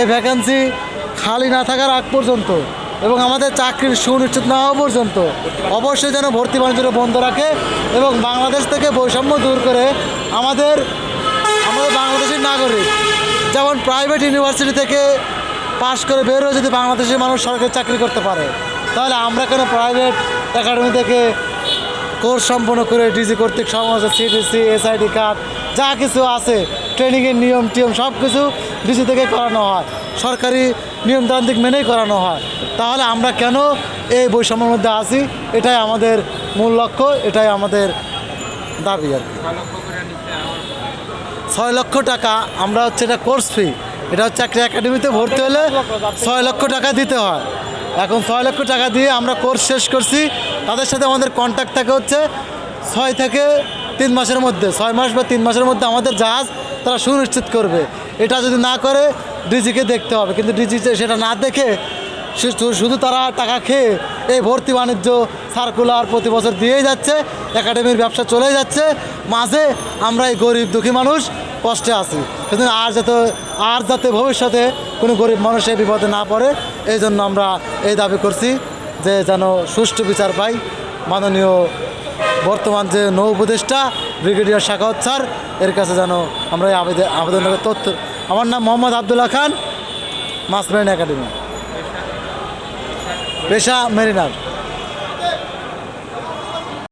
এই ভ্যাকেন্সি খালি না থাকার আগ পর্যন্ত এবং আমাদের চাকরির সুনিশ্চিত না হওয়া পর্যন্ত অবশ্যই যেন ভর্তি বাণিজ্যটা বন্ধ রাখে এবং বাংলাদেশ থেকে বৈষম্য দূর করে আমাদের আমাদের বাংলাদেশের নাগরিক যেমন প্রাইভেট ইউনিভার্সিটি থেকে পাশ করে বের হয়ে যদি বাংলাদেশের মানুষ সরকারি চাকরি করতে পারে, তাহলে আমরা কেন প্রাইভেট একাডেমি থেকে কোর্স সম্পন্ন করে ডিজি কর্তৃক সমাজ সিডিসি এসআইডি কার্ড যা কিছু আছে ট্রেনিংয়ের নিয়ম টিয়ম সব কিছু ডিজি থেকে করানো হয়। সরকারি নিয়মতান্ত্রিক মেনেই করানো হয়। তাহলে আমরা কেন এই বৈষম্যের মধ্যে আছি? এটাই আমাদের মূল লক্ষ্য, এটাই আমাদের দাবি আর কি। ছয় লক্ষ টাকা, আমরা হচ্ছে এটা কোর্স ফি এটা হচ্ছে একটা একাডেমিতে ভর্তি হলে ছয় লক্ষ টাকা দিতে হয়। এখন ছয় লক্ষ টাকা দিয়ে আমরা কোর্স শেষ করছি। তাদের সাথে আমাদের কন্ট্যাক্ট থাকে হচ্ছে ছয় থেকে তিন মাসের মধ্যে, ছয় মাস বা তিন মাসের মধ্যে আমাদের জাহাজ তারা সুনিশ্চিত করবে। এটা যদি না করে, ডিজিকে দেখতে হবে। কিন্তু ডিজি সেটা না দেখে শুধু- তারা টাকা খেয়ে এই ভর্তি বাণিজ্য সার্কুলার প্রতি বছর দিয়েই যাচ্ছে একাডেমির ব্যবসা চলে যাচ্ছে। মাঝে আমরা এই গরিব দুঃখী মানুষ কষ্টে আছি। কিন্তু আর যাতে আর যাতে ভবিষ্যতে কোনো গরিব মানুষ এই বিপদে না পড়ে, এই জন্য আমরা এই দাবি করছি যে যেন সুষ্ঠু বিচার পাই। মাননীয় বর্তমান যে নৌ উপদেষ্টা ব্রিগেডিয়ার শাখাওয়াত স্যার এর কাছে যেন আমরা আবেদন আবেদন তথ্য আমার নাম মোহাম্মদ আবদুল্লাহ খান মাসমেরিন একাডেমি। পেশা মেরিনার